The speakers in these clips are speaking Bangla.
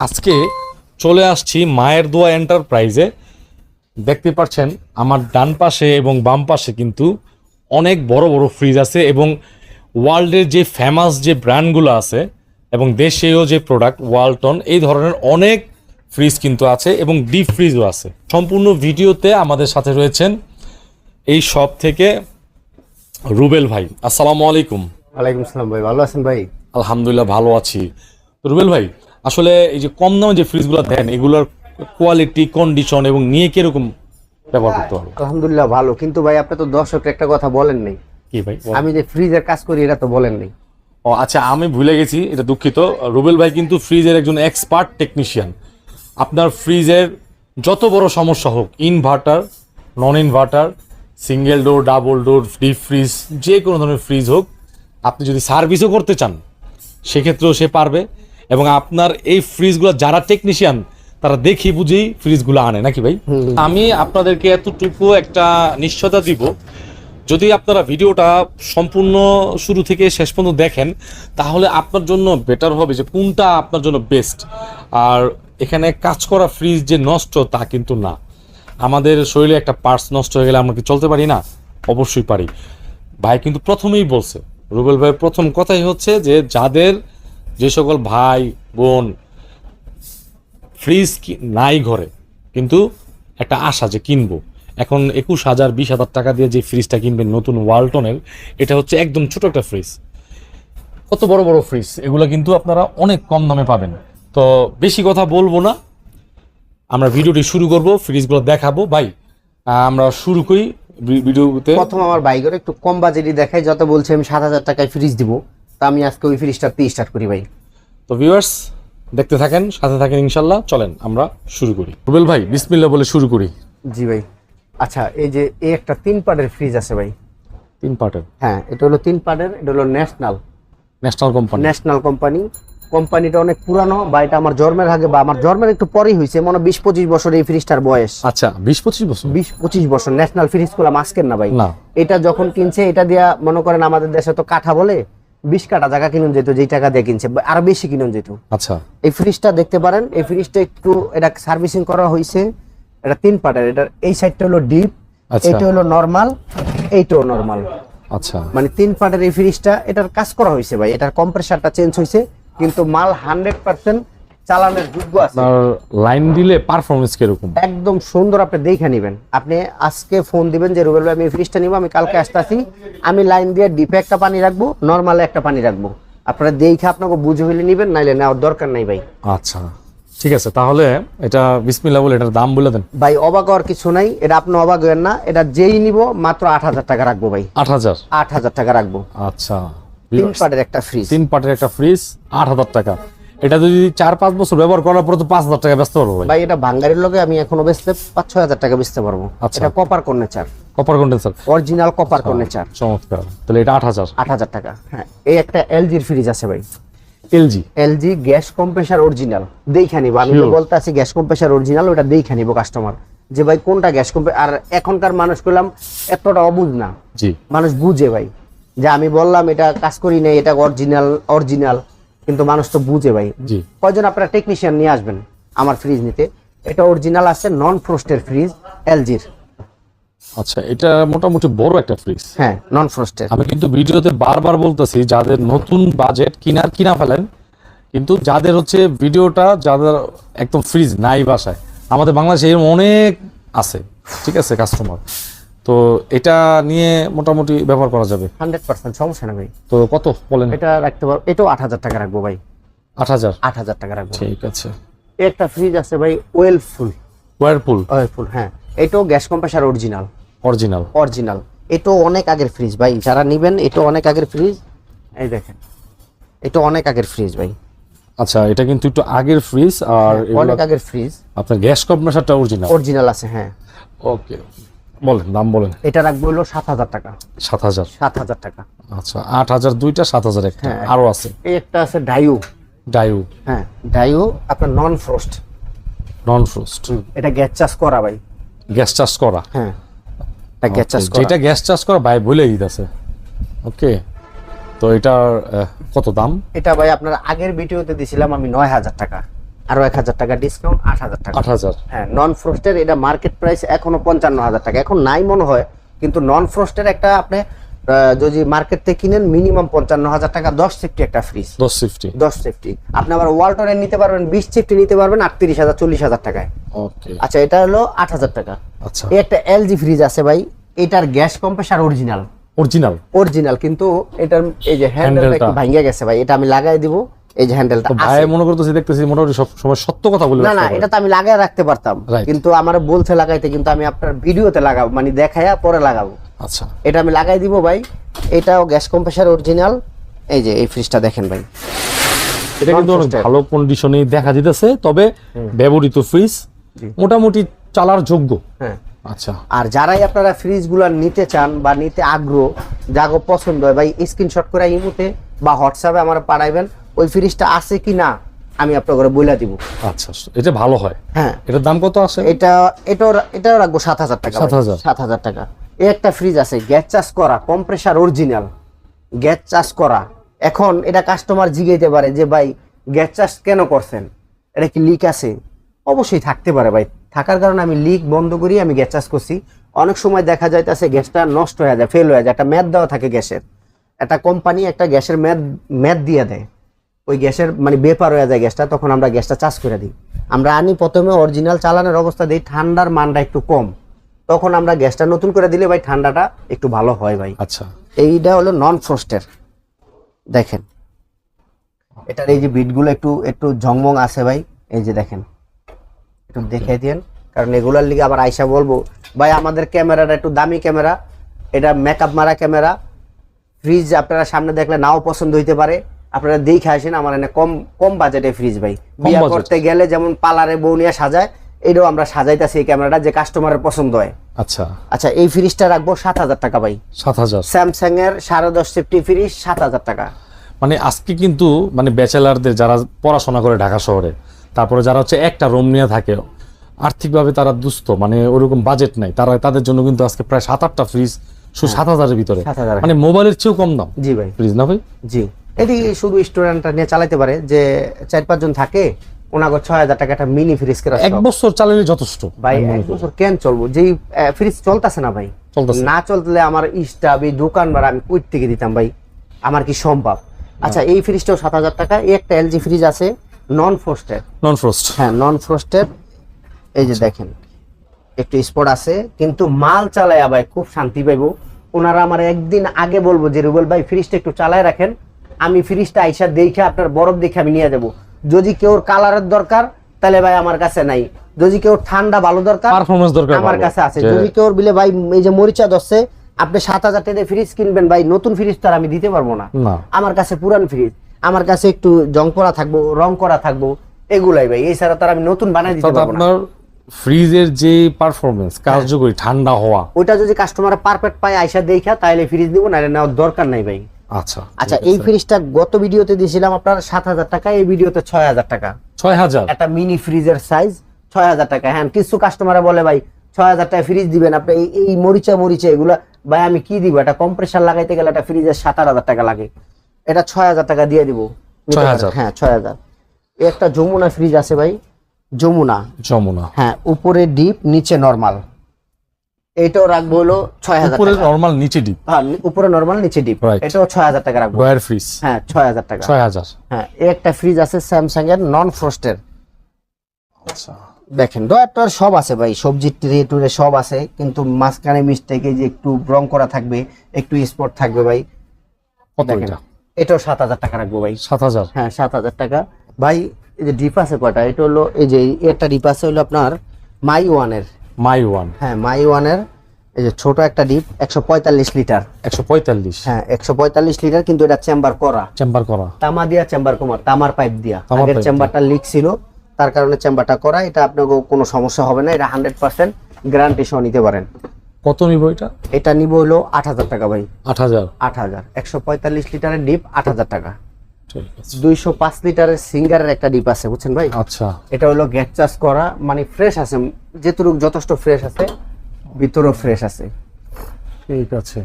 আজকে চলে আসছি মায়ের দোয়া এন্টারপ্রাইজে দেখতে পাচ্ছেন আমার ডান পাশে এবং বাম পাশে কিন্তু অনেক বড় বড় ফ্রিজ আছে এবং ওয়ার্ল্ডের যে ফেমাস যে ব্র্যান্ডগুলো আছে এবং দেশেও যে প্রোডাক্ট ওয়ালটন এই ধরনের অনেক ফ্রিজ কিন্তু আছে এবং ডিপ ফ্রিজও আছে। সম্পূর্ণ ভিডিওতে আমাদের সাথে রয়েছেন এই শপ থেকে রুবেল ভাই। আসসালামু আলাইকুম। ওয়ালাইকুম আসসালাম ভাই ভালো আছেন ভাই? আলহামদুলিল্লাহ ভালো আছি। রুবেল ভাই আসলে এই যে কম দামে যে ফ্রিজগুলো দেন এগুলোর কোয়ালিটি কন্ডিশন এবং নিয়ে কীরকম ব্যবহার করতে হবে আলহামদুলিল্লাহ ভালো। কিন্তু ভাই আপনি তো দর্শককে একটা কথা বলেন নাই। কি ভাই আমি যে ফ্রিজের কাজ করি এটা তো বলেন নাই। ও আচ্ছা আমি ভুলে গেছি এটা দুঃখিত। রুবেল ভাই কিন্তু ফ্রিজের একজন এক্সপার্ট টেকনিশিয়ান আপনার ফ্রিজের যত বড় সমস্যা হোক inverter non inverter single door double door deep fridge যে কোনো ধরনের ফ্রিজ হোক আপনি যদি সার্ভিসও করতে চান সেক্ষেত্রেও সে পারবে। এবং আপনার এই ফ্রিজগুলো যারা টেকনিশিয়ান তারা দেখি বুঝেই ফ্রিজগুলো আনে। নাকি ভাই? আমি আপনাদেরকে এতটুকু একটা নিশ্চয়তা দিব। যদি আপনারা ভিডিওটা সম্পূর্ণ শুরু থেকে শেষ পর্যন্ত দেখেন তাহলে আপনার জন্য বেটার হবে যে কোনটা আপনার জন্য বেস্ট আর এখানে কাজ করা ফ্রিজ যে নষ্ট তা কিন্তু না। আমাদের শরীরে একটা পার্টস নষ্ট হয়ে গেলে আমরা কি চলতে পারি না? অবশ্যই পারি। ভাই কিন্তু প্রথমেই বলছে রুবেল ভাইয়ের প্রথম কথাই হচ্ছে যে যাদের যে সকল ভাই, বোন ফ্রিজ নাই ঘরে, কিন্তু একটা আশা যে কিনবো। এখন একুশ হাজার, বিশ হাজার টাকা দিয়ে যে ফ্রিজটা কিনবেন নতুন ওয়ালটনের এটা হচ্ছে একদম ছোট একটা ফ্রিজ কত বড় বড় ফ্রিজ এগুলো কিন্তু আপনারা অনেক কম দামে পাবেন। তো বেশি কথা বলব না। আমরা ভিডিওটি শুরু করব ফ্রিজগুলো দেখাবো। ভাই আমরা শুরু করি ভিডিওতে। প্রথম আমার বাইকের একটু কম বাজেটই দেখাই যত বলছে আমি সাত হাজার টাকায় ফ্রিজ দিব। তা আমি আজকে ওই ফ্রিজটা দিয়ে স্টার্ট করি ভাই। তো ভিউয়ার্স দেখতে থাকেন সাথে থাকেন ইনশাল্লাহ। চলেন আমরা শুরু করি। রুবেল ভাই বিসমিল্লাহ বলে শুরু করি। জি ভাই। আচ্ছা এই যে এই একটা তিন পার্টের ফ্রিজ আছে ভাই। তিন পার্টের হ্যাঁ এটা হলো তিন পার্টের এটা হলো national national company national company কোম্পানিটা অনেক পুরানো বা এটা আমার জন্মের আগে বা আমার জন্মের একটু পরেই হয়েছে মনে বিশ পঁচিশ বছর এই ফ্রিজটার বয়স। আচ্ছা বিশ পঁচিশ বছর? বিশ পঁচিশ বছর ন্যাশনাল ফ্রিজ করলাম আজকের না ভাই। এটা যখন কিনছে এটা দিয়া মনে করেন আমাদের দেশে তো কাঠা বলে বিশ কাটা জায়গা কিনুন যেত যেই টাকা দিয়ে কিনছে আরও বেশি কিনুন যেত আচ্ছা। এই ফ্রিজটা দেখতে পারেন এই ফ্রিজটা একটু এটা সার্ভিসিং করা হয়েছে এটা তিন পার্টের এটা এই সাইডটা হলো ডিপ আচ্ছা। এইটা হলো নর্মাল এইটাও নর্মাল আচ্ছা। মানে তিন পার্টের এই ফ্রিজটা এটার কাজ করা হয়েছে ভাই এটার কম্প্রেসারটা চেঞ্জ হয়েছে কিন্তু মাল হান্ড্রেড পার্সেন্ট চালানোর যোগ্য আছে। লাইন দিলে পারফরমেন্স কীরকম? একদম সুন্দর আপনি দেখে নেবেন। আপনি আজকে ফোন দিবেন যে রুবেল ভাই আমি ফ্রিজটা নিব আমি কালকে আসতে আসি আমি লাইন দিয়ে ডিপে একটা পানি রাখব নর্মালে একটা পানি রাখব। আপনারা দেখে আপনাকে বুঝে হইলে নিবেন নাইলে নেওয়ার দরকার নাই ভাই। আচ্ছা ঠিক আছে। তাহলে এটা বিসমিল্লাহ বলে এটার দাম বলে দেন। ভাই অবাক হওয়ার কিছু নাই। এটা আপনি অবাক হবেন না। এটা যেই নিব মাত্র আট হাজার টাকা রাখব ভাই। আট হাজার? আট হাজার টাকা রাখব। আচ্ছা। তিন পার্টের একটা ফ্রিজ তিন পার্টের একটা ফ্রিজ আট হাজার টাকা। এটা যদি চার পাঁচ বছর ব্যবহার করার পর তো পাঁচ হাজার টাকা ব্যস্ত পারব ভাই। এটা ভাঙ্গারের লোকে আমি এখনও বেচতে পাঁচ ছয় হাজার টাকা বেচতে পারব। আচ্ছা। এটা কপার কর্নেচার কপার কন্ডেন্সার অরিজিনাল কপার কর্নেচার চমৎকার। তাহলে এটা আট হাজার। আট হাজার টাকা হ্যাঁ। এই একটা এলজির ফ্রিজ আছে ভাই। LG LG gas compressor original দেখে নিব। আমি তো বলতে আছি গ্যাস কম্প্রেসার অরিজিনাল ওটা দেখে নিব কাস্টমার যে ভাই কোনটা গ্যাস কম্প্রে আর এখনকার মানুষ করলাম এতটা অবুঝ না। জি। মানুষ বুঝে ভাই। যে আমি বললাম এটা কাজ করি নাই এটা অরিজিনাল অরিজিনাল কিন্তু মানুষ তো বুঝে ভাই। জি। কয়জন আপনারা টেকনিশিয়ান নিয়ে আসবেন আমার ফ্রিজ নিতে? এটা অরিজিনাল আছে নন ফ্রোস্টের ফ্রিজ এলজির আচ্ছা এটা মোটামুটি বড় একটা ফ্রিজ হ্যাঁ নন ফ্রোস্টের আমি কিন্তু ভিডিওতে বারবার বলতেছি যাদের নতুন বাজেট কিনার কিনা ফেলেন কিন্তু যাদের হচ্ছে ভিডিওটা যাদের একদম ফ্রিজ নাই বাসায় আমাদের বাংলাদেশে এরকম অনেক আছে ঠিক আছে কাস্টমার তো এটা নিয়ে মোটামুটি ব্যবহার করা যাবে। হান্ড্রেড পার্সেন্ট সমস্যা না ভাই। তো কত বলেন? এটা রাখতে পারব এটাও আট হাজার টাকা রাখব ভাই। আট হাজার? আট হাজার টাকা রাখব। ঠিক আছে। একটা ফ্রিজ আছে ভাই ওয়েল ফুল ওয়ারপুল ওয়েলফুল হ্যাঁ। এটাও gas compressor original original original এটাও অনেক আগের ফ্রিজ ভাই যারা নিবেন এটা অনেক আগের ফ্রিজ এই দেখেন এটা অনেক আগের ফ্রিজ ভাই। আচ্ছা এটা কিন্তু একটু আগের ফ্রিজ আর অনেক আগের ফ্রিজ আপনার গ্যাস কম্প্রেসারটা অরিজিনাল অরিজিনাল আছে হ্যাঁ। ওকে বলেন দাম বলেন। এটা রাখব হলো সাত হাজার টাকা। সাত হাজার? সাত হাজার টাকা। আচ্ছা আট হাজার দুইটা সাত হাজার একটা। হ্যাঁ। আরও আছে। এই একটা আছে ডাইউ ডায়ু হ্যাঁ ডাইউ আপনার নন ফ্রোস্ট নন ফ্রোস্ট এটা গ্যাস চাষ করা ভাই। গ্যাস চাষ করা? হ্যাঁ এটা গ্যাস চাষ করা। যেটা গ্যাস চাষ করা ভাই বলে দিতেছে। ওকে তো এটার আহ, কত দাম? এটা ভাই আপনার আগের ভিডিওতে দিছিলাম আমি নয় হাজার টাকা। আরও এক হাজার টাকা ডিসকাউন্ট আট হাজার টাকা। আট হাজার। হ্যাঁ নন ফ্রস্টের এটা মার্কেট প্রাইস এখনও পঞ্চান্ন হাজার টাকা। এখন নাই মনে হয় কিন্তু নন ফ্রস্টের একটা আপনি যদি মার্কেট থেকে কিনেন মিনিমাম পঞ্চান্ন হাজার টাকা দশ সেফটি একটা ফ্রিজ দশ ফিফটি দশ সেফটি আপনি আবার ওয়ালটনের নিতে পারবেন বিশ সেফটি নিতে পারবেন আটত্রিশ হাজার চল্লিশ হাজার টাকায়। আচ্ছা এটা হলো আট হাজার টাকা। আচ্ছা। একটা এলজি ফ্রিজ আছে ভাই এটার gas compressor original original original কিন্তু এটার এই যে হ্যান্ডেলটা একটু হ্যান্ডেলটা। গেছে ভাই এটা আমি লাগাই দিব। এই যে হ্যান্ডেলটা ভাই মনে করতেছি দেখতেছি মোটামুটি সব সময় সত্য কথা বলে না না এটা তো আমি লাগাই রাখতে পারতাম। কিন্তু আমার বলছে লাগাইতে কিন্তু আমি আপনার ভিডিওতে লাগাবো মানে দেখাইয়া পরে লাগাবো। আচ্ছা। এটা আমি লাগাই দিব ভাই। এটাও গ্যাস কম্প্রেসার অরিজিনাল এই যে এই ফ্রিজটা দেখেন ভাই। এটা কিন্তু অনেক ভালো কন্ডিশনে দেখা দিতেছে তবে ব্যবহৃত ফ্রিজ মোটামুটি চালার যোগ্য। হ্যাঁ। আচ্ছা। আর যারাই আপনারা ফ্রিজগুলো নিতে চান বা নিতে আগ্রহ যাগো পছন্দ হয় ভাই স্ক্রিনশট করে ইমুতে বা হোয়াটসঅ্যাপে আমার পাঠাইবেন। ওই ফ্রিজটা আছে কি না আমি আপনার করে বলে দিব। আচ্ছা এটা ভালো হয়। হ্যাঁ। এটার দাম কত আছে? এটা এটাও এটাও রাখব সাত হাজার টাকা 7,000 সাত হাজার টাকা। এই একটা ফ্রিজ আছে গ্যাস চার্জ করা কম্প্রেসার অরিজিনাল গ্যাস চার্জ করা। এখন এটা কাস্টমার জিগাইতে পারে যে ভাই গ্যাস চার্জ কেন করছেন? এটা কি লিক আছে? অবশ্যই থাকতে পারে ভাই। থাকার কারণে আমি লিক বন্ধ করি আমি গ্যাস চার্জ করছি। অনেক সময় দেখা যায় যাইতেছে গ্যাসটা নষ্ট হয়ে যায় ফেল হয়ে যায়। একটা ম্যাদ দেওয়া থাকে গ্যাসের। একটা কোম্পানি একটা গ্যাসের ম্যাদ ম্যাদ দিয়ে দেয়। ওই গ্যাসের মানে বেপার হয়ে যায় গ্যাসটা তখন আমরা গ্যাসটা চার্জ করে দিই। আমরা আনি প্রথমে অরিজিনাল চালানোর অবস্থা দিই ঠান্ডার মানটা একটু কম। তখন আমরা গ্যাসটা নতুন করে দিলে ভাই ঠান্ডাটা একটু ভালো হয় ভাই। আচ্ছা। এইটা হলো নন ফ্রস্টের দেখেন। এটার এই যে বিটগুলো একটু একটু ঝংমং আছে ভাই। এই যে দেখেন। একটু দেখে দিন কারণ এগুলার লিগে আবার আইসা বলব ভাই আমাদের ক্যামেরাটা একটু দামি ক্যামেরা। এটা মেকআপ মারা ক্যামেরা। ফ্রিজ আপনারা সামনে দেখলে নাও পছন্দ হইতে পারে। আপনারা দেখে আসেন আমার এনে কম কম বাজেটে ফ্রিজ ভাই। বিয়া করতে গেলে যেমন পালারে বউ নিয়ে সাজায় এটাও আমরা সাজাইতেছি এই ক্যামেরাটা যে কাস্টমারের পছন্দ হয়। আচ্ছা। আচ্ছা এই ফ্রিজটা রাখব সাত হাজার টাকা ভাই। সাত হাজার। স্যামসাং এর সাড়ে দশ সেফটি ফ্রিজ সাত হাজার টাকা। মানে আজকে কিন্তু মানে ব্যাচেলারদের যারা পড়াশোনা করে ঢাকা শহরে তারপরে যারা হচ্ছে একটা রুম নিয়ে থাকে আর্থিকভাবে তারা দুস্থ মানে ওরকম বাজেট নাই। তারা তাদের জন্য কিন্তু আজকে প্রায় সাত আটটা ফ্রিজ শুধু সাত হাজারের ভিতরে। 7,000 মানে মোবাইলের চেয়েও কম দাম। জি ভাই। ফ্রিজ না ভাই? জি। এটি শুধু স্টুডেন্টরা নিয়ে চালাতে পারে যে চার পাঁচজন থাকে ওনাকে ছয় হাজার টাকা একটা মিনি ফ্রিজ কেনা এক বছর চালালে যথেষ্ট ভাই এক বছর কেন চলবো? যেই ফ্রিজ চলতেছে না ভাই। না চলতে আমার স্টাফ এই দোকান ভাড়া আমি কই থেকে দিতাম ভাই? আমার কি সম্ভব? আচ্ছা এই ফ্রিজটাও সাত হাজার টাকা এই একটা এলজি ফ্রিজ আছে নন ফ্রস্টেড নন ফ্রস্ট হ্যাঁ নন ফ্রস্টেড এই যে দেখেন একটু স্পট আছে কিন্তু মাল চালায় ভাই খুব শান্তি পাইবো। ওনারা আমার একদিন আগে বলব যে রুবেল ভাই ফ্রিজটা একটু চালায় রাখেন। আমি ফ্রিজটা আইসা দেখে আপনার বরফ দেখে আমি নিয়ে যাব। যদি কেউ কালারের দরকার তাহলে ভাই আমার কাছে নাই। যদি কেউ ঠান্ডা ভালো দরকার পারফরমেন্স দরকার আমার কাছে আছে। যদি কেউ বিলে ভাই এই যে মরিচা দশে আপনি সাত হাজার টাকা ফ্রিজ কিনবেন ভাই নতুন ফ্রিজ তো আর আমি দিতে পারব না। আমার কাছে পুরান ফ্রিজ আমার কাছে একটু জং করা থাকব রং করা থাকব এগুলাই ভাই। এছাড়া তার আমি নতুন বানাই দিতে পারব না। আপনার ফ্রিজের যে পারফরমেন্স কার্যকরী ঠান্ডা হওয়া। ওইটা যদি কাস্টমার পারফেক্ট পায় আইসা দেখা তাহলে ফ্রিজ দিব না নেওয়ার দরকার নাই ভাই। আচ্ছা আচ্ছা এই ফ্রিজটা গত ভিডিওতে দিয়েছিলাম আপনার সাত হাজার টাকা এই ভিডিওতে ছয় হাজার টাকা। ছয় হাজার? একটা মিনি ফ্রিজের সাইজ ছয় হাজার টাকা। হ্যাঁ কিছু কাস্টমার বলে ভাই ছয় হাজার টাকা ফ্রিজ দিবেন আপনি। এই মরিচা মরিচা এগুলা ভাই আমি কি দিব? একটা কম্প্রেসার লাগাইতে গেলে একটা ফ্রিজের সাত আট হাজার টাকা লাগে। এটা ছয় হাজার টাকা দিয়ে দিব। নিতে 6,000 পারেন। হ্যাঁ ছয় হাজার। একটা যমুনা ফ্রিজ আছে ভাই। যমুনা। যমুনা। হ্যাঁ উপরে ডিপ নিচে নরমাল এইটাও রাখব হলো ছয় হাজার উপরে নর্মাল নিচে ডিপ হ্যাঁ উপরে নর্মাল নিচে ডিপ এটাও ছয় হাজার টাকা রাখব। গয়ার ফ্রিজ হ্যাঁ ছয় হাজার টাকা। ছয় হাজার। হ্যাঁ একটা ফ্রিজ আছে স্যামসাং এর নন ফ্রস্টের আচ্ছা। দেখেন ডয়ারটার সব আছে ভাই সবজি ট্রে টুরে সব আছে কিন্তু মাঝখানে মিস্টেকে যে একটু রং করা থাকবে একটু স্পট থাকবে ভাই। কত দেখেন এটা? এটাও সাত হাজার টাকা রাখব ভাই। সাত হাজার? হ্যাঁ সাত হাজার টাকা। ভাই এই যে ডিপ আছে কয়টা? এটা হলো এই যে একটা ডিপ আছে হলো আপনার মাই ওয়ানের মাই ওয়ান হ্যাঁ মাই ওয়ানের এই যে ছোট একটা ডিপ একশো পঁয়তাল্লিশ লিটার। একশো পঁয়তাল্লিশ। হ্যাঁ একশো পঁয়তাল্লিশ লিটার কিন্তু এটা চেম্বার করা। চেম্বার করা। তামা দিয়া চেম্বার কমা তামার পাইপ দিয়া। আগের চেম্বারটা লিক ছিল তার কারণে চেম্বারটা করা এটা আপনাকে কোনো সমস্যা হবে না এটা হান্ড্রেড পার্সেন্ট গ্যারান্টি সহ নিতে পারেন। কত নিব এটা? এটা নিব হলো আট হাজার টাকা ভাই। আট হাজার। আট হাজার। একশো পঁয়তাল্লিশ লিটারের ডিপ আট হাজার টাকা। দুইশো পাঁচ লিটারের সিঙ্গারের একটা ডিপ আছে বুঝছেন ভাই? আচ্ছা। এটা হলো গ্যাস চার্জ করা মানে ফ্রেশ আছে যেটুকু যথেষ্ট ফ্রেশ আছে ভিতরেও ফ্রেশ আছে। ঠিক আছে।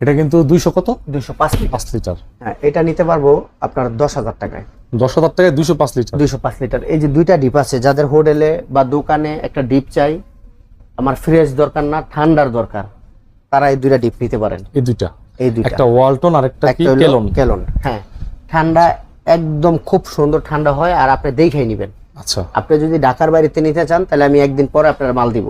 এটা কিন্তু দুইশো কত? দুইশো পাঁচ লিটার। পাঁচ লিটার। হ্যাঁ এটা নিতে পারব আপনার দশ হাজার টাকায়। দশ হাজার টাকায় দুইশো পাঁচ লিটার। দুইশো পাঁচ লিটার। এই যে দুইটা ডিপ আছে যাদের হোটেলে বা দোকানে একটা ডিপ চাই আমার ফ্রেশ দরকার না ঠান্ডার দরকার তারা এই দুইটা ডিপ নিতে পারেন। এই দুইটা। এই দুইটা। একটা ওয়ালটন আর একটা কি? কেলন। কেলন হ্যাঁ। ঠান্ডা একদম খুব সুন্দর ঠান্ডা হয় আর আপনি দেখেই নেবেন। আচ্ছা। আপনি যদি ঢাকার বাড়িতে নিতে চান তাহলে আমি একদিন পরে আপনার মাল দিব।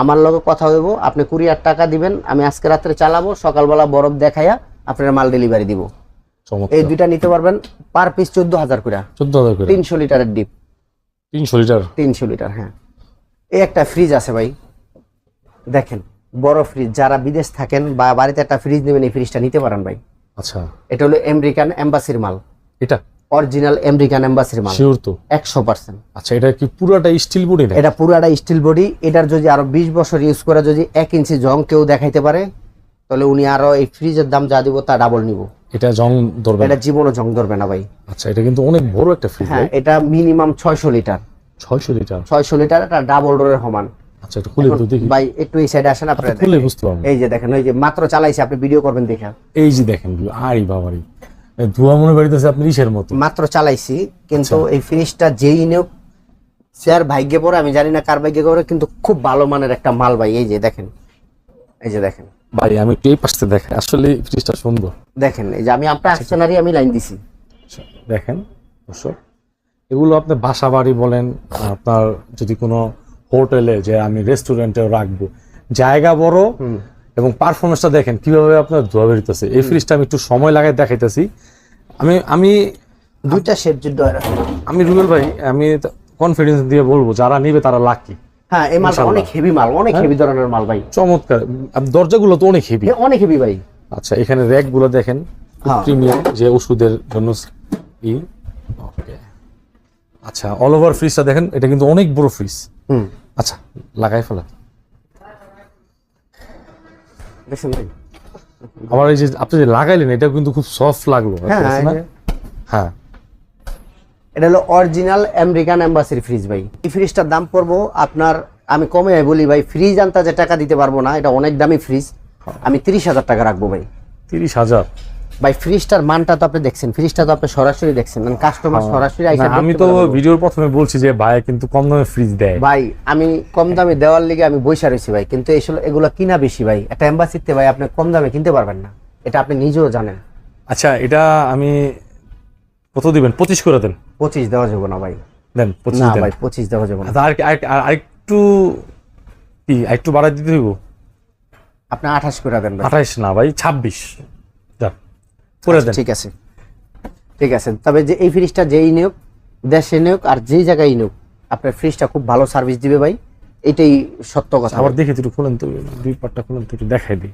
আমার লগে কথা হইব আপনি কুরিয়ার টাকা দিবেন আমি আজকে রাত্রে চালাবো সকালবেলা বরফ দেখাইয়া আপনার মাল ডেলিভারি দিব। এই দুইটা নিতে পারবেন পার পিস চোদ্দ হাজার করে চোদ্দ হাজার করে তিনশো লিটারের ডিপ তিনশো লিটার? তিনশো লিটার হ্যাঁ। এই একটা ফ্রিজ আছে ভাই। দেখেন বড় ফ্রিজ যারা বিদেশ থাকেন বা বাড়িতে একটা ফ্রিজ নেবেন এই ফ্রিজটা নিতে পারেন ভাই। আচ্ছা। এটা হলো আমেরিকান এম্বাসির মাল। এটা? অরিজিনাল আমেরিকান এম্বাসির মাল। শিওর তো। একশো পার্সেন্ট। আচ্ছা এটা কি পুরোটা স্টিল বডি না এটা পুরাটা স্টিল বডি এটার যদি আরও বিশ বছর ইউজ করে যদি এক ইঞ্চি জং কেউ দেখাইতে পারে তাহলে উনি আরও এই ফ্রিজের দাম যা দিব তা ডাবল নিব। এটা জং ধরবে এটা জীবনও জং ধরবে না ভাই। আচ্ছা এটা কিন্তু অনেক বড় একটা ফ্রিজ হ্যাঁ এটা মিনিমাম ছয়শো লিটার ছয়শো লিটার ছয়শো লিটার এটা ডাবল ডোরের সমান। আচ্ছা এটা খুলে তো দেখি। ভাই একটু এই সাইডে আসেন আপনারা খুলে বুঝতে পারব। এই যে দেখেন ওই যে মাত্র চালাইছে আপনি ভিডিও করবেন দেখা এই যে দেখেন আরে বাবারি। ধোয়া মনে বাড়িতেছে আপনি ইসের মতো। মাত্র চালাইছি কিন্তু এই ফিনিশটা যেই নেওক সে আর ভাগ্যে পড়ে আমি জানি না কার ভাগ্যে পড়ে কিন্তু খুব ভালো মানের একটা মাল ভাই এই যে দেখেন। এই যে দেখেন। ভাই আমি একটু এই পাশে দেখেন আসলে ফ্রিজটা সুন্দর। দেখেন এই যে আমি আপনার আসছেনারি আমি লাইন দিছি। আচ্ছা, দেখেন দর্শক এগুলো আপনি বাসা বাড়ি বলেন আপনার যদি কোনো হোটেলে যে আমি রেস্টুরেন্টে রাখব। জায়গা বড় এবং পারফরমেন্সটা দেখেন কীভাবে আপনার ধোয়া বেরিতেছে এই ফ্রিজটা আমি একটু সময় লাগাই দেখাইতেছি। আমি আমি দুইটা শেড হয় রাখেন। আমি রুবেল ভাই আমি কনফিডেন্স দিয়ে বলব যারা নিবে তারা লাকি হ্যাঁ এই মালটা অনেক হেভি মাল অনেক হেভি ধরনের মাল ভাই। চমৎকার। আর দরজাগুলো তো অনেক হেভি অনেক হেভি ভাই। আচ্ছা এখানে র্যাকগুলো দেখেন হ্যাঁ। প্রিমিয়াম যে ওষুধের জন্য ই। ওকে আচ্ছা অল ওভার ফ্রিজটা দেখেন এটা কিন্তু অনেক বড় ফ্রিজ হুম আচ্ছা লাগাই ফেলা। দেখছেন ভাই? আবার এই যে আপনি যে লাগাইলেন এটা কিন্তু খুব সফট লাগল হ্যাঁ। হ্যাঁ। এটা হলো অরিজিনাল আমেরিকান এম্বাসির ফ্রিজ ভাই। এই ফ্রিজটার দাম পড়ব আপনার আমি কমে বলি ভাই ফ্রিজ আনতে যে টাকা দিতে পারব না এটা অনেক দামি ফ্রিজ আমি তিরিশ হাজার টাকা রাখব ভাই। তিরিশ হাজার? ভাই ফ্রিজটার মানটা তো আপনি দেখছেন ফ্রিজটা তো আপনি সরাসরি দেখছেন মানে কাস্টমার সরাসরি আইসা হ্যাঁ। আমি তো ভিডিওর প্রথমে বলছি যে ভাই কিন্তু কম দামে ফ্রিজ দেয়। ভাই আমি কম দামে দেওয়ার লিগে আমি বৈশা রয়েছি ভাই কিন্তু এসব এগুলো কিনা বেশি ভাই? একটা এম্বাসিতে ভাই আপনি কম দামে কিনতে পারবেন না। এটা আপনি নিজেও জানেন। আচ্ছা এটা আমি কত দিবেন? পঁচিশ করে দেন। পঁচিশ দেওয়া যাবে না ভাই। দেন পঁচিশ না ভাই পঁচিশ দেওয়া যাবে না। আচ্ছা, আর আর- আর- আরেকটু কি আরেকটু বাড়াই দিতে হইব? আপনি আঠাশ করে দেন ভাই। আঠাইশ না ভাই ছাব্বিশ। করে দেন। ঠিক আছে। ঠিক আছে। তবে যে এই ফ্রিজটা যেই নিয়োগ দেশে নিয়োগ আর যেই জায়গায় নিয়োগ আপনার ফ্রিজটা খুব ভালো সার্ভিস দিবে ভাই। এটাই সত্য কথা আবার দেখি একটু খুলেন তো দুই পাটটা খুলেন তো একটু দেখাই দিই।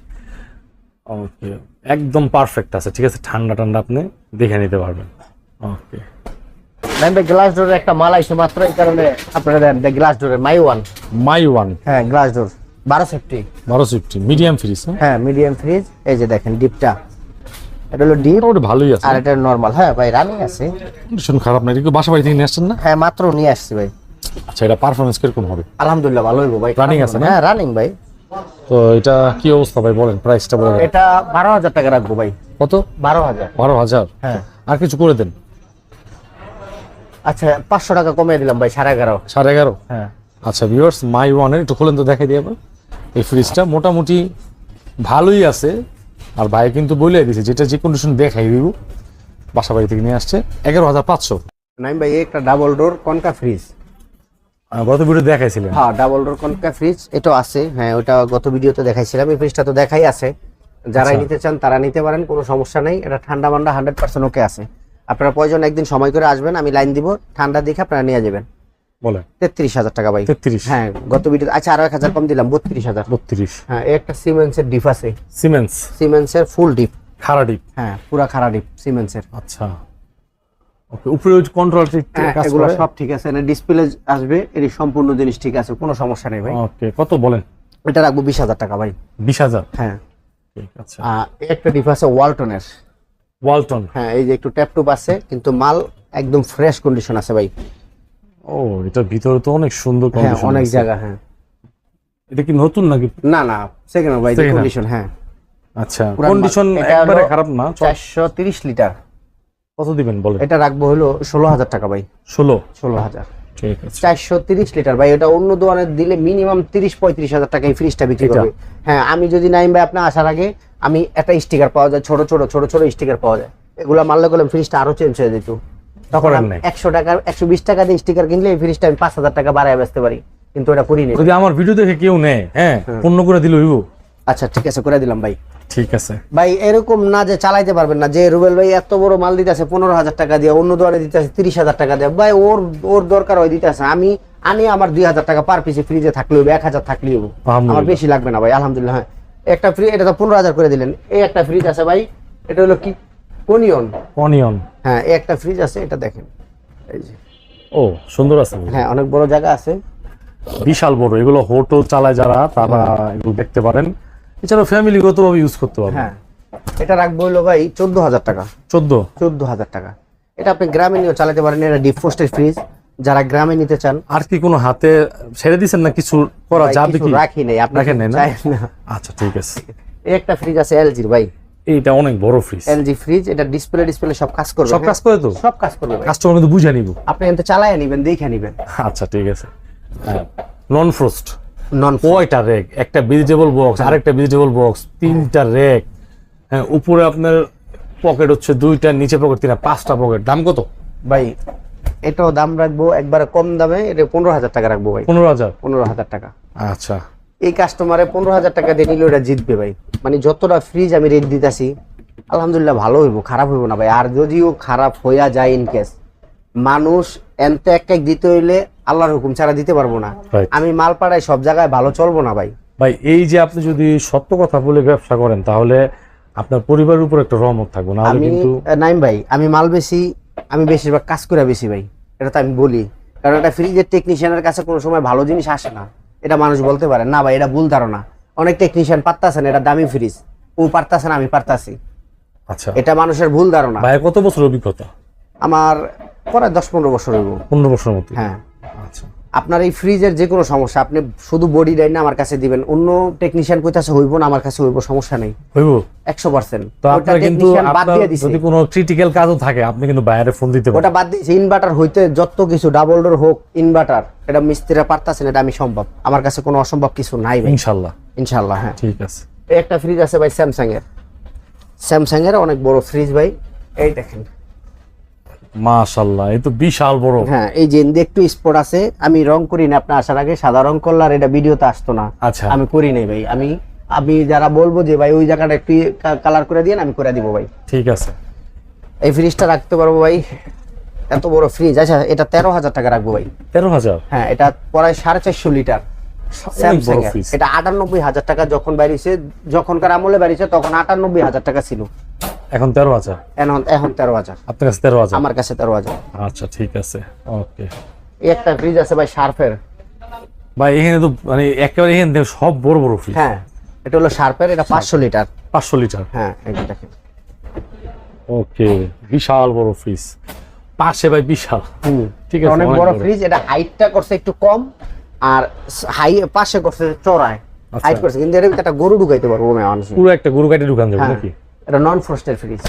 ওকে একদম পারফেক্ট আছে ঠিক আছে? ঠান্ডা ঠান্ডা আপনি দেখে নিতে পারবেন। ওকে ভাই গ্লাস ডোরের একটা মাল আইসে মাত্র এই কারণে আপনারা দেন গ্লাস ডোরের মাই ওয়ান মাই ওয়ান হ্যাঁ গ্লাস ডোর বারো সেফটি বারো ফিফটি মিডিয়াম ফ্রিজ হ্যাঁ? হ্যাঁ মিডিয়াম ফ্রিজ এই যে দেখেন ডিপটা এটা হলো ডিপ মোটামুটি ভালোই আছে আর এটা নর্মাল হ্যাঁ ভাই রানিং আছে। ভীষণ খারাপ না এটা কি বাসা বাড়ি থেকে নিয়ে আসছেন না? হ্যাঁ মাত্র নিয়ে আসছি ভাই। আচ্ছা এটা পারফরমেন্স কীরকম হবে? আলহামদুলিল্লাহ ভালো হইব ভাই। Running আছে হ্যাঁ রানিং ভাই। তো এটা কি অবস্থা ভাই বলেন প্রাইসটা বলে দেন। এটা বারো হাজার টাকা রাখব ভাই। কত? বারো হাজার। বারো হাজার? হ্যাঁ। আর কিছু করে দেন। আচ্ছা পাঁচশো টাকা কমিয়ে দিলাম ভাই সাড়ে এগারো। সাড়ে এগারো? হ্যাঁ। আচ্ছা ভিউয়ার্স মাই ওয়ানের একটু খুলেন তো দেখাই দিয়ে এই ফ্রিজটা মোটামুটি ভালোই আছে। আর ভাই কিন্তু বলে দিয়েছে যেটা যে কন্ডিশন দেখাই দিব বাসা বাড়ি থেকে নিয়ে আসছে এগারো হাজার পাঁচশো। নাইম ভাই একটা ডাবল ডোর কনকা ফ্রিজ গত ভিডিও দেখাইছিলেন। হ্যাঁ ডাবল ডোর কনকা ফ্রিজ এটাও আছে। হ্যাঁ ওটা গত ভিডিওতে দেখাইছিলাম এই ফ্রিজটা তো দেখাই আছে। যারাই আচ্ছা। নিতে চান তারা নিতে পারেন কোনো সমস্যা নেই। এটা ঠান্ডা মান্ডা হান্ড্রেড পার্সেন্ট ওকে আছে। আপনারা প্রয়োজন একদিন সময় করে আসবেন আমি লাইন দিব ঠান্ডা দেখে আপনারা নিয়ে যাবেন। বলেন। তেত্রিশ হাজার টাকা ভাই। তেত্রিশ। হ্যাঁ গত ভিডিও আচ্ছা আরও এক হাজার কম দিলাম বত্রিশ হাজার। বত্রিশ। হ্যাঁ একটা সিমেন্সের ডিপ আছে। সিমেন্স সিমেন্সের ফুল ডিপ ডিপ হ্যাঁ পুরা খারা ডিপ সিমেন্সের আচ্ছা। ওকে উপরে ওই কন্ট্রোল হ্যাঁ, এগুলো সব ঠিক আছে। ডিসপ্লে আসবে এর সম্পূর্ণ জিনিস ঠিক আছে কোনো সমস্যা নেই ভাই। ওকে কত বলেন? এটা রাখব বিশ হাজার টাকা ভাই। বিশ হাজার? হ্যাঁ। একটা ডিপ আছে ওয়ালটনের ওয়ালটন হ্যাঁ এই যে একটু ট্যাপ টুপ আছে কিন্তু মাল একদম ফ্রেশ কন্ডিশন আছে ভাই। ও এটার ভিতরে তো অনেক সুন্দর হ্যাঁ কন্ডিশন অনেক জায়গা হ্যাঁ। এটা কি নতুন নাকি? না না সেকেন্ড Second কন্ডিশন হ্যাঁ। আচ্ছা কন্ডিশন একবারে খারাপ না চল, চারশো তিরিশ লিটার। কত দিবেন বলেন? এটা রাখব হলো ষোলো হাজার টাকা ভাই। ষোলো? ষোলো হাজার। ঠিক আছে। চারশো তিরিশ লিটার ভাই এটা অন্য দোকানে দিলে মিনিমাম তিরিশ পঁয়ত্রিশ হাজার টাকা ফ্রিজটা বিক্রি এটা? করবে। হ্যাঁ আমি যদি নাইম ভাই আপনার আসার আগে আমি একটা স্টিকার পাওয়া যায় ছোট ছোট ছোট ছোট স্টিকার পাওয়া যায়। এগুলা মারলে করলাম ফ্রিজটা আরও চেঞ্জ হয়ে যেত? একশো টাকা একশো বিশ টাকা দিয়ে স্টিকার কিনলে এই ফ্রিজটা আমি পাঁচ হাজার টাকা বাড়ায় বেচতে পারি। কিন্তু এটা করিনি যদি আমার ভিডিও দেখে কেউ নেয় হ্যাঁ পূর্ণ করে দিল আচ্ছা ঠিক আছে করে দিলাম ভাই। ঠিক আছে। ভাই এরকম না যে চালাইতে পারবেন না যে রুবেল ভাই এত বড় মাল দিতেছে পনেরো হাজার টাকা দিয়ে অন্য দিতেছে তিরিশ হাজার টাকা দিয়ে। ভাই ওর ওর দরকার হয় দিতেছে। আমি আমি আমার দুই হাজার টাকা পার পিসে ফ্রিজে থাকলে হবে এক হাজার থাকলে হবে আমার। বেশি লাগবে না ভাই আলহামদুলিল্লাহ হ্যাঁ। একটা ফ্রিজ এটা তো পনেরো হাজার করে দিলেন। এই একটা ফ্রিজ আছে ভাই এটা হলো কি? কোনিয়ন অনিয়ন হ্যাঁ এই একটা ফ্রিজ আছে এটা দেখেন। এই যে। ও সুন্দর আছে। হ্যাঁ অনেক বড় জায়গা আছে। বিশাল বড় এগুলো হোটেল চালায় যারা তারা এগুলো দেখতে পারেন। এছাড়াও ফ্যামিলিগত ভাবে ইউজ করতে পারবেন। হ্যাঁ এটা রাখব হলো ভাই চোদ্দ হাজার টাকা। চোদ্দ? চোদ্দ হাজার টাকা। এটা আপনি গ্রামে নিয়েও চালাতে পারেন এটা ডিপ ফোস্টের ফ্রিজ যারা গ্রামে নিতে চান। আর কি কোনো হাতে ছেড়ে দিছেন না কিছু করা যাবে কি? রাখি নাই আপনি রাখেন নাই না? আচ্ছা ঠিক আছে। একটা ফ্রিজ আছে এলজির ভাই। এইটা অনেক বড় ফ্রিজ এলজি ফ্রিজ এটা ডিসপ্লে ডিসপ্লে সব কাজ করবে সব হ্যাঁ? কাজ করে তো? সব কাজ করবে কাস্টমার কিন্তু বুঝে নিব। আপনি এতে চালায় নিবেন দেখে নিবেন। আচ্ছা ঠিক আছে। নন ফ্রোস্ট নন কয়টা রেক একটা ভেজিটেবল বক্স আরেকটা ভেজিটেবল বক্স তিনটা রেক হ্যাঁ উপরে আপনার পকেট হচ্ছে দুইটা নিচে পকেট তিনটা পাঁচটা পকেট দাম কত? ভাই এটাও দাম রাখব একবারে কম দামে এটা পনেরো হাজার টাকা রাখব ভাই। পনেরো হাজার? পনেরো হাজার টাকা। আচ্ছা। এই কাস্টমারে পনেরো হাজার টাকা দিয়ে নিলে ওটা জিতবে ভাই। মানে যতটা ফ্রিজ আমি রেট দিতেছি আলহামদুলিল্লাহ ভালো হইব খারাপ হইব না ভাই। আর যদিও খারাপ হইয়া যায় ইন কেস মানুষ এনতে এক এক দিতে হইলে আল্লাহর হুকুম ছাড়া দিতে পারব না। আমি মাল পাড়াই সব জায়গায় ভালো চলবো না ভাই। ভাই এই যে আপনি যদি সত্য কথা বলে ব্যবসা করেন তাহলে আপনার পরিবারের উপর একটা রহমত থাকবে। না আমি নাইম ভাই আমি মাল বেশি আমি বেশিরভাগ কাজ করে বেশি ভাই। এটা তো আমি বলি। কারণ এটা ফ্রিজের টেকনিশিয়ানের কাছে কোনো সময় ভালো জিনিস আসে না। এটা মানুষ বলতে পারে। না ভাই এটা ভুল ধারণা। অনেক টেকনিশিয়ান পারতাছেন এটা দামি ফ্রিজ ও পারতাছে না আমি পারতাছি। আচ্ছা। এটা মানুষের ভুল ধারণা। ভাই কত বছর অভিজ্ঞতা? আমার প্রায় দশ পনেরো বছর হইব। পনেরো বছর মতো। হ্যাঁ। আচ্ছা। আপনার এই ফ্রিজের যে কোনো সমস্যা আপনি শুধু বডি ডাইন আমার কাছে দিবেন। অন্য টেকনিশিয়ান কইতাছে হইব না আমার কাছে হইব সমস্যা নেই। হইব? একশো পার্সেন্ট তো আপনার কিন্তু বাদ দিয়ে দিছে। যদি কোনো ক্রিটিক্যাল কাজও থাকে আপনি কিন্তু বাইরে ফোন দিতে পারেন। ওটা বাদ দিয়েছে ইনভার্টার হইতে যত কিছু ডাবল ডোর হোক ইনভার্টার এটা মিস্ত্রিরা পারতাছেন এটা আমি সম্ভব। আমার কাছে কোনো অসম্ভব কিছু নাই ভাই। ইনশাল্লাহ। ইনশাল্লাহ হ্যাঁ। ঠিক আছে। একটা ফ্রিজ আছে ভাই স্যামসাং এর। স্যামসাং এর অনেক বড় ফ্রিজ ভাই। এই দেখেন। মাশাল্লাহ এই তো বিশাল বড়। হ্যাঁ এই যে একটু স্পট আছে আমি রং করি না আপনি আসার আগে সাদা রং করলে আর এটা ভিডিওতে আসতো না। আচ্ছা। আমি করি নাই ভাই আমি আমি যারা বলব যে ভাই ওই জায়গাটা একটু কালার করে দিন আমি করে দিব ভাই। ঠিক আছে। এই ফ্রিজটা রাখতে পারব ভাই এত বড় ফ্রিজ আচ্ছা এটা তেরো হাজার টাকা রাখব ভাই। তেরো হাজার? হ্যাঁ এটা প্রায় সাড়ে চারশো লিটার। এটা আটানব্বই হাজার টাকা যখন বাড়িছে যখনকার আমলে বাড়িছে তখন আটানব্বই হাজার টাকা ছিল। এখন তেরো হাজার? এখন এখন তেরো হাজার। আপনার কাছে তেরো হাজার? আমার কাছে তেরো হাজার। আচ্ছা ঠিক আছে। ওকে। এই একটা ফ্রিজ আছে ভাই শার্পের। ভাই এখানে তো মানে একেবারে এখানে সব বড় বড় ফ্রিজ হ্যাঁ এটা হলো শার্পের এটা পাঁচশো লিটার। পাঁচশো লিটার? হ্যাঁ দেখেন। ওকে বিশাল বড় ফ্রিজ পাশে ভাই বিশাল। ঠিক আছে, অনেক বড়। ফ্রিজ এটা হাইটটা করছে একটু কম আর হাই পাশে করছে চড়ায় আচ্ছা। হাইট করছে কিন্তু এর ভিতরে একটা গরু ঢুকাইতে পারব মানুষ পুরো একটা গরু কাটি ঢুকান যাবে হ্যাঁ। নাকি? এটা নন ফ্রস্টের ফ্রিজ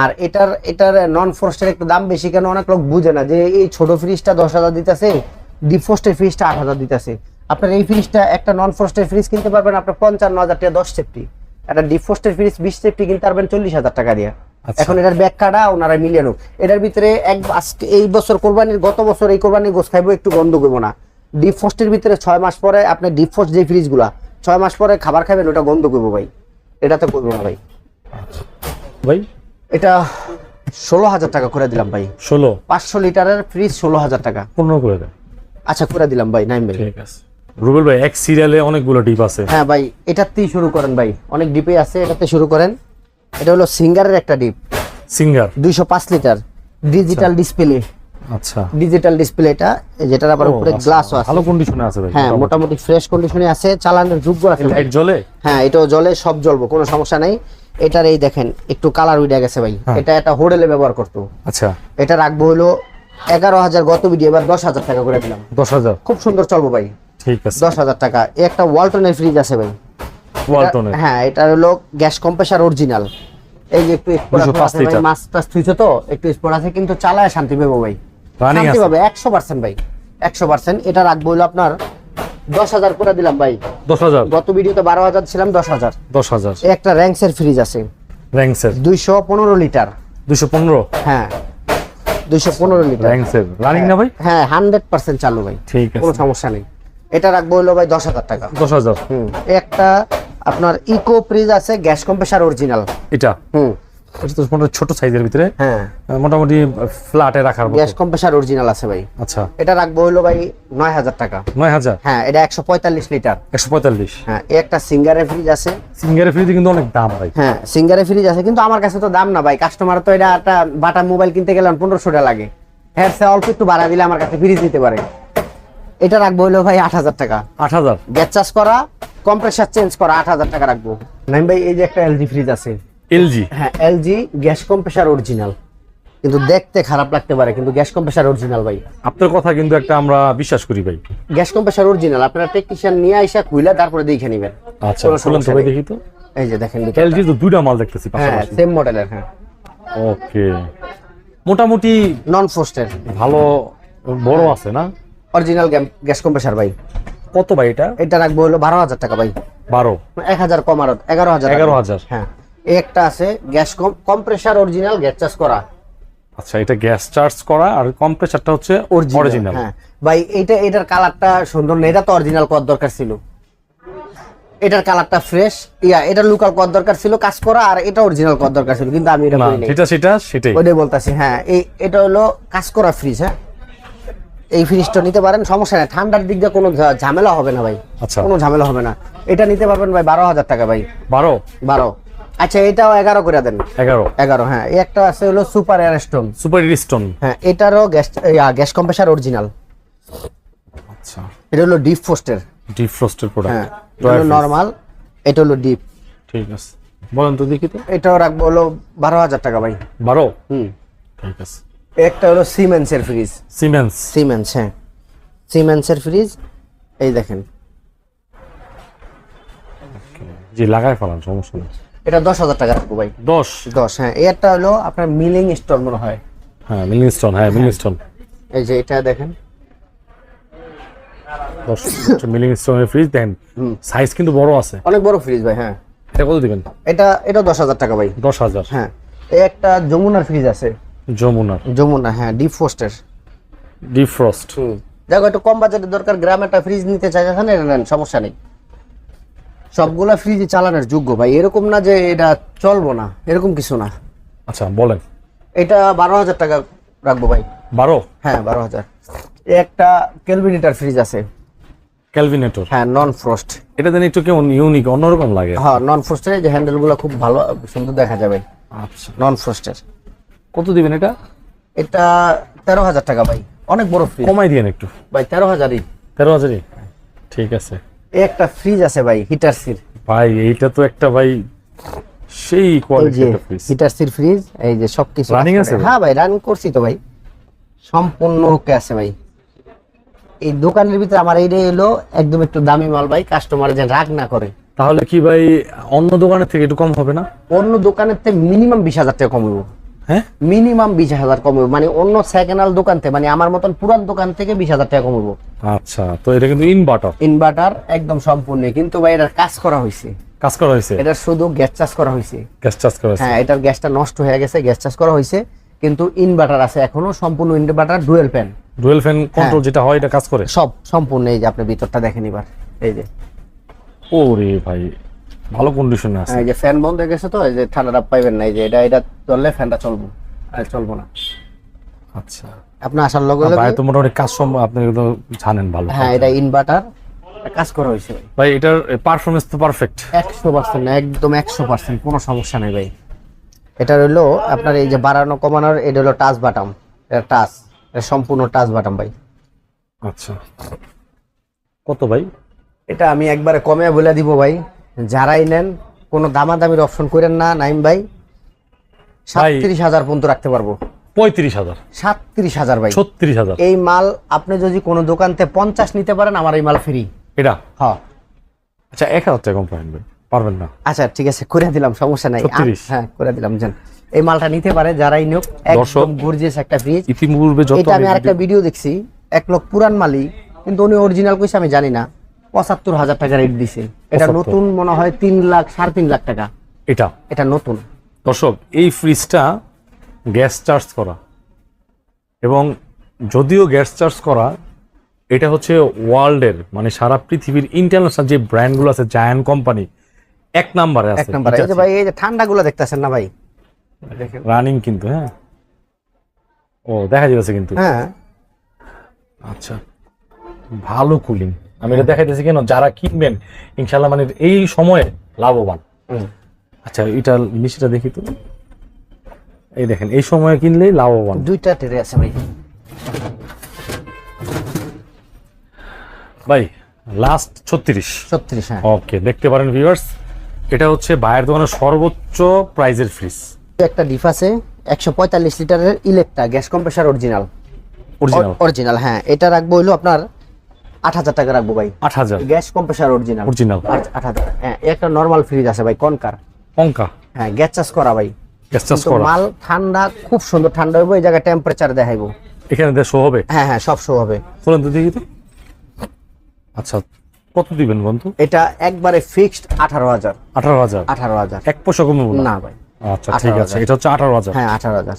আর এটার এটার নন ফ্রস্টের একটু দাম বেশি কেন অনেক লোক বুঝে না যে এই ছোট ফ্রিজটা দশ হাজার দিতেছে ডিপ ফ্রস্টের ফ্রিজটা আট হাজার দিতেছে। আপনার এই ফ্রিজটা একটা নন ফ্রস্টের ফ্রিজ কিনতে পারবেন আপনার পঞ্চান্ন হাজার টাকা দশ সেফটি একটা ডিপ ফ্রস্টের ফ্রিজ বিশ সেফটি কিনতে পারবেন চল্লিশ হাজার টাকা দিয়ে। আচ্ছা। এখন এটার ব্যাগ কাটা ওনারা মিলিয়ে নোক। এটার ভিতরে এক আজকে এই বছর কোরবানির গত বছর এই কোরবানির গোস খাইবো একটু গন্ধ করব না। ডিপ ফ্রস্টের ভিতরে ছয় মাস পরে আপনি ডিপ ফ্রস্ট যে ফ্রিজগুলা ছয় মাস পরে খাবার খাবেন ওটা গন্ধ করব ভাই। এটা তো করব না ভাই। ভাই? এটা ষোলো হাজার টাকা করে দিলাম ভাই। ষোলো? পাঁচশো লিটারের ফ্রিজ ষোলো হাজার টাকা। পনেরো করে দেন। আচ্ছা করে দিলাম ভাই নাইন ভাই ঠিক আছে। রুবেল ভাই এক সিরিয়ালে অনেকগুলো ডিপ আছে। হ্যাঁ ভাই এটাতেই শুরু করেন ভাই। অনেক ডিপে আছে এটাতে শুরু করেন। এটা হলো সিঙ্গারের একটা ডিপ। সিঙ্গার? দুইশো পাঁচ লিটার। ডিজিটাল ডিসপ্লে আচ্ছা। ডিজিটাল ডিসপ্লে এটা যেটার আবার উপরে আচ্ছা, গ্লাসও আছে। ভালো কন্ডিশনে আছে ভাই হ্যাঁ মোটামুটি। ফ্রেশ কন্ডিশনে আছে চালানোর যোগ্য আছে লাইট জ্বলে? হ্যাঁ এটাও জলে সব জ্বলবো কোনো সমস্যা নাই। এটার এই দেখেন একটু কালার উঠে গেছে ভাই। হ্যাঁ। এটা একটা হোটেলে ব্যবহার করতো। আচ্ছা। এটা রাখব হলো এগারো হাজার গত ভিডিও এবার দশ হাজার টাকা করে দিলাম। দশ হাজার? খুব সুন্দর চলবো ভাই। ঠিক আছে। দশ হাজার টাকা। একটা ওয়ালটনের ফ্রিজ আছে ভাই। ওয়ালটনের হ্যাঁ এটা হলো গ্যাস কম্প্রেসার অরিজিনাল এই যে একটু স্পট 205 আছে ভাই মাছ টাছ থুইছো তো? একটু স্পট আছে কিন্তু চালায় শান্তি পাবো ভাই। শান্তি পাবে একশো পার্সেন্ট ভাই। একশো পার্সেন্ট এটা রাখব হলো আপনার দশ হাজার করে দিলাম ভাই। দশ হাজার? গত ভিডিওতে বারো হাজার ছিলাম দশ হাজার। দশ হাজার। একটা র্যাঙ্কসের ফ্রিজ আছে। র্যাঙ্কসের? দুইশো পনেরো লিটার। দুশো পনেরো? হ্যাঁ। দুইশো পনেরো লিটার। র্যাঙ্কসের রানিং না ভাই? হ্যাঁ হান্ড্রেড পার্সেন্ট চালু ভাই। ঠিক আছে। কোনো সমস্যা নেই। এটা রাখব হলো ভাই দশ হাজার টাকা। দশ হাজার। হুম। একটা আপনার ইকো ফ্রিজ আছে গ্যাস কম্প্রেসার অরিজিনাল। এটা? হুম। এটা তো মোটামুটি ছোট সাইজের ভিতরে। হ্যাঁ। মোটামুটি ফ্ল্যাটে রাখার গ্যাস কম্প্রেসার অরিজিনাল আছে ভাই। আচ্ছা। এটা রাখব হলো ভাই নয় হাজার টাকা। নয় হাজার? হ্যাঁ এটা একশো পঁয়তাল্লিশ লিটার। একশো পঁয়তাল্লিশ? হ্যাঁ এই একটা সিঙ্গারের ফ্রিজ আছে। সিঙ্গারের ফ্রিজে কিন্তু অনেক দাম ভাই। হ্যাঁ সিঙ্গারের ফ্রিজ আছে কিন্তু আমার কাছে তো দাম না ভাই। কাস্টমার তো এটা একটা বাটা মোবাইল কিনতে গেলে পনেরোশো টাকা লাগে। হ্যাঁ সে অল্প একটু বাড়া দিলে আমার কাছে ফ্রিজ দিতে পারে। এটা রাখব হলো ভাই আট হাজার টাকা। আট হাজার? গ্যাস চার্জ করা কম্প্রেসার চেঞ্জ করা আট হাজার টাকা রাখব। নাইম ভাই এই যে একটা এলজি ফ্রিজ আছে। এলজি হ্যাঁ এলজি গ্যাস কম্প্রেসার অরিজিনাল কিন্তু দেখতে খারাপ লাগতে পারে কিন্তু গ্যাস কম্প্রেসার অরিজিনাল ভাই। আপনার কথা কিন্তু একটা আমরা বিশ্বাস করি ভাই। গ্যাস কম্প্রেসার অরিজিনাল আপনারা টেকনিশিয়ান নিয়ে আইসা খুইলা তারপরে দেখে নেবেন। আচ্ছা কোনো তো ভাই দেখি তো। এই যে দেখেন এলজি তো দুইটা মাল দেখতেছি হ্যাঁ সেম মডেলের হ্যাঁ। ওকে মোটামুটি নন ফোস্টের ভালো বড় আছে না? অরিজিনাল গ্যাস কম্প্রেসার ভাই। কত ভাই এটা? এটা রাখব হলো বারো হাজার টাকা ভাই। বারো। এক হাজার কম আরও এগারো হাজার এগারো হাজার। হ্যাঁ। একটা আছে gas compressor original gas charge করা। আচ্ছা এটা গ্যাস চার্জ করা আর কম্প্রেসারটা হচ্ছে অরিজিনাল হ্যাঁ। ভাই এটা এটার কালারটা সুন্দর না এটা তো অরিজিনাল করার দরকার ছিল। এটার কালারটা ফ্রেশ ইয়া এটা লোকাল করার দরকার ছিল কাজ করা আর এটা অরিজিনাল করার দরকার ছিল কিন্তু আমি এটা করি নাই সেটা সেটাই। ওইটাই বলতাছি হ্যাঁ এই এটা হলো কাজ করা ফ্রিজ হ্যাঁ। এই ফ্রিজটা নিতে পারেন সমস্যা নাই। ঠান্ডার দিক দিয়ে কোনো ঝামেলা হবে না ভাই। আচ্ছা। কোনো ঝামেলা হবে না। এটা নিতে পারবেন ভাই বারো হাজার টাকা ভাই। বারো? বারো। আচ্ছা এটাও এগারো করে দেন। এগারো? এগারো হ্যাঁ। একটা আছে হলো সুপার এয়ারস্টোন সুপার স্টোন হ্যাঁ এটারও গ্যাস গ্যাস কম্প্রেসার অরিজিনাল আচ্ছা। এটা হলো ডিপ ফোস্টের ডিপ ফ্রস্টের হ্যাঁ প্রোডাক্ট এটা হলো নর্মাল এটা হলো ডিপ ঠিক আছে। বলেন তো দেখি তো। এটাও রাখব হলো বারো হাজার টাকা ভাই। বারো? হুম। ঠিক আছে। একটা হলো সিমেন্সের ফ্রিজ সিমেন্স সিমেন্স হ্যাঁ। সিমেন্সের ফ্রিজ এই দেখেন। জি লাগাই ফেলান সমস্যা নেই। এটা দশ হাজার টাকা রাখব ভাই। দশ? দশ হ্যাঁ। একটা হলো আপনার মিলিং স্টোর মনে হয়। হ্যাঁ মিলিংস্টোন হ্যাঁ মিলিংস্টোন এই যে এটা দেখেন। দশ মিলিংস্টোনের ফ্রিজ দেন সাইজ কিন্তু বড় আছে। অনেক বড় ফ্রিজ ভাই হ্যাঁ। এটা কত দিবেন? এটা এটা দশ হাজার টাকা ভাই। দশ হাজার। হ্যাঁ। এই একটা যমুনার ফ্রিজ আছে। যমুনার। যমুনা হ্যাঁ ডিপ ফোস্টের ডিপ ফ্রস্ট হুম। দেখো একটু কম বাজেটের দরকার গ্রামে একটা ফ্রিজ নিতে চাইছেন এটা নেন সমস্যা নেই। সবগুলা ফ্রিজ চালানোর যোগ্য ভাই এরকম না যে এটা চলবো না এরকম কিছু না। আচ্ছা বলেন। এটা বারো হাজার টাকা রাখব ভাই। বারো? হ্যাঁ বারো হাজার। একটা কেলভিনিটার ফ্রিজ আছে। ক্যালভিনেটর? হ্যাঁ নন ফ্রস্ট এটা দেন একটু কেমন ইউনিক অন্যরকম লাগে। হ্যাঁ নন ফ্রস্টের যে হ্যান্ডেলগুলো খুব ভালো সুন্দর দেখা যাবে। আচ্ছা। নন ফ্রস্টের কত দিবেন এটা? এটা তেরো হাজার টাকা ভাই। অনেক বড় ফ্রিজ কমাই দিয়েন একটু। ভাই তেরো হাজারই। তেরো হাজারই? ঠিক আছে। একটা ফ্রিজ আছে ভাই হিটার সির ভাই এইটা তো একটা ভাই সেই এই কোয়ালিটি একটা ফ্রিজ হিটার সির ফ্রিজ এই যে সবকিছু Running কাজ আছে হ্যাঁ ভাই রান করছি তো ভাই। সম্পূর্ণ ওকে আছে ভাই। এই দোকানের ভিতরে আমার এইটাই এলো একদম একটু দামি মাল ভাই কাস্টমার যেন রাগ না করে। তাহলে কি ভাই অন্য দোকানের থেকে একটু কম হবে না? অন্য দোকানের থেকে মিনিমাম বিশ হাজার টাকা কমবো হ্যাঁ? মিনিমাম বিশ হাজার কমবো। মানে অন্য সেকেন্ড হ্যান্ড দোকান থেকে মানে আমার মতন পুরান দোকান থেকে বিশ হাজার টাকা কমবো। আচ্ছা তো এটা কিন্তু ইনভার্টার ইনভার্টার একদম সম্পূর্ণ। কিন্তু ভাই এটার কাজ করা হয়েছে। কাজ করা হয়েছে? এটা শুধু গ্যাস চার্জ করা হয়েছে। গ্যাস চার্জ করা হয়েছে? হ্যাঁ এটার গ্যাসটা নষ্ট হয়ে গেছে গ্যাস চার্জ করা হয়েছে। কিন্তু ইনভার্টার আছে এখনও সম্পূর্ণ inverter dual fan dual fan control যেটা হয় এটা কাজ করে? সব সম্পূর্ণ এই যে আপনি ভিতরটা দেখেন এবার। এই যে। ওরে ভাই ভালো কন্ডিশনে আছে। এই যে ফ্যান বন্ধ হয়ে গেছে তো এই যে ঠান্ডাটা পাইবেন না এই যে এটা এটা চললে ফ্যানটা চলবো আর চলবো না। আচ্ছা। আপনি আসার লগে লগে ভাই তো মোটামুটি কাজ সম আপনি তো জানেন ভালো হ্যাঁ এটা ইনভার্টার কাজ করা হয়েছে ভাই। ভাই এটার পারফরমেন্স তো পারফেক্ট একশো পার্সেন্ট একদম একশো পার্সেন্ট কোনো সমস্যা নেই ভাই। এটা হলো আপনার এই যে বাড়ানো কমানোর এটা হলো টাচ বাটাম এটা টাচ এটা সম্পূর্ণ টাচ বাটাম ভাই। আচ্ছা। কত ভাই? এটা আমি একবারে কমে বলে দিব ভাই। যারাই নেন কোনো দামাদামির অপশন করেন না নাইম ভাই। সাতত্রিশ হাজার পর্যন্ত রাখতে পারব। পঁয়ত্রিশ হাজার। সাতত্রিশ হাজার ভাই। ছত্রিশ হাজার। এই মাল আপনি যদি কোনো দোকানতে পঞ্চাশ নিতে পারেন আমার এই মাল ফ্রি এটা? হ্যাঁ আচ্ছা এক হাজার টাকা পারবেন না। আচ্ছা ঠিক আছে করে দিলাম সমস্যা নাই। হ্যাঁ করে দিলাম জান। এই মালটা নিতে পারে যারাই নিয়োগ একদম গর্জিয়াস একটা ফ্রিজ ইতিপূর্বে যত আমি আরেকটা ভিডিও দেখছি এক লোক পুরান মালিক কিন্তু উনি অরিজিনাল কইছে আমি জানি না। পঁচাত্তর হাজার টাকা রেট দিছে। এটা নতুন মনে হয় তিন লাখ সাড়ে তিন লাখ টাকা। এটা? এটা নতুন। দর্শক এই ফ্রিজটা গ্যাস চার্জ করা। এবং যদিও গ্যাস চার্জ করা এটা হচ্ছে ওয়ার্ল্ডের মানে সারা পৃথিবীর ইন্টারন্যাশনাল যে ব্র্যান্ডগুলো আছে জায়ান্ট কোম্পানি এক নাম্বারে এক আছে। নাম্বার। এই যে ভাই এই যে ঠান্ডা গুলো দেখতেছেন না ভাই? দেখেন। রানিং কিন্তু হ্যাঁ? ও দেখা যাচ্ছে কিন্তু। হ্যাঁ। আচ্ছা ভালো কুলিং আমি এটা দেখাইতেছি কেন? যারা কিনবেন ইনশাল্লাহ মানে এই সময়ে লাভবান। আচ্ছা এটা নিচেটা দেখি তো। এই দেখেন এই সময়ে কিনলেই লাভবান। দুইটা টেরে আছে ভাই। ভাই লাস্ট ছত্রিশ। ছত্রিশ হ্যাঁ। ওকে দেখতে পারেন ভিউয়ার্স এটা হচ্ছে বায়ের দোকানের সর্বোচ্চ প্রাইজের ফ্রিজ একটা ডিফ আছে একশো পঁয়তাল্লিশ লিটারের Electra gas compressor original original original হ্যাঁ। এটা রাখব হইল আপনার আট হাজার টাকা রাখব ভাই। আট হাজার। গ্যাস কম্প্রেসার অরিজিনাল অরিজিনাল আট হাজার। হ্যাঁ একটা নর্মাল ফ্রিজ আছে ভাই কনকার। অঙ্কা হ্যাঁ গ্যাস চাষ করা ভাই। গ্যাস কিন্তু করা। মাল ঠান্ডা খুব সুন্দর ঠান্ডা হইব এই জায়গায় টেম্পারেচার দেখাইবো। এখানে দেড়শো হবে? হ্যাঁ হ্যাঁ সব শো হবে। বলেন তো দেখি তো। আচ্ছা কত দিবেন বন্ধু এটা একবারে ফিক্সড আঠারো হাজার। আঠারো হাজার। আঠারো হাজার। এক পয়সা কমে না ভাই। আচ্ছা ঠিক আছে। এটা হচ্ছে আঠারো হাজার। হ্যাঁ আঠারো হাজার।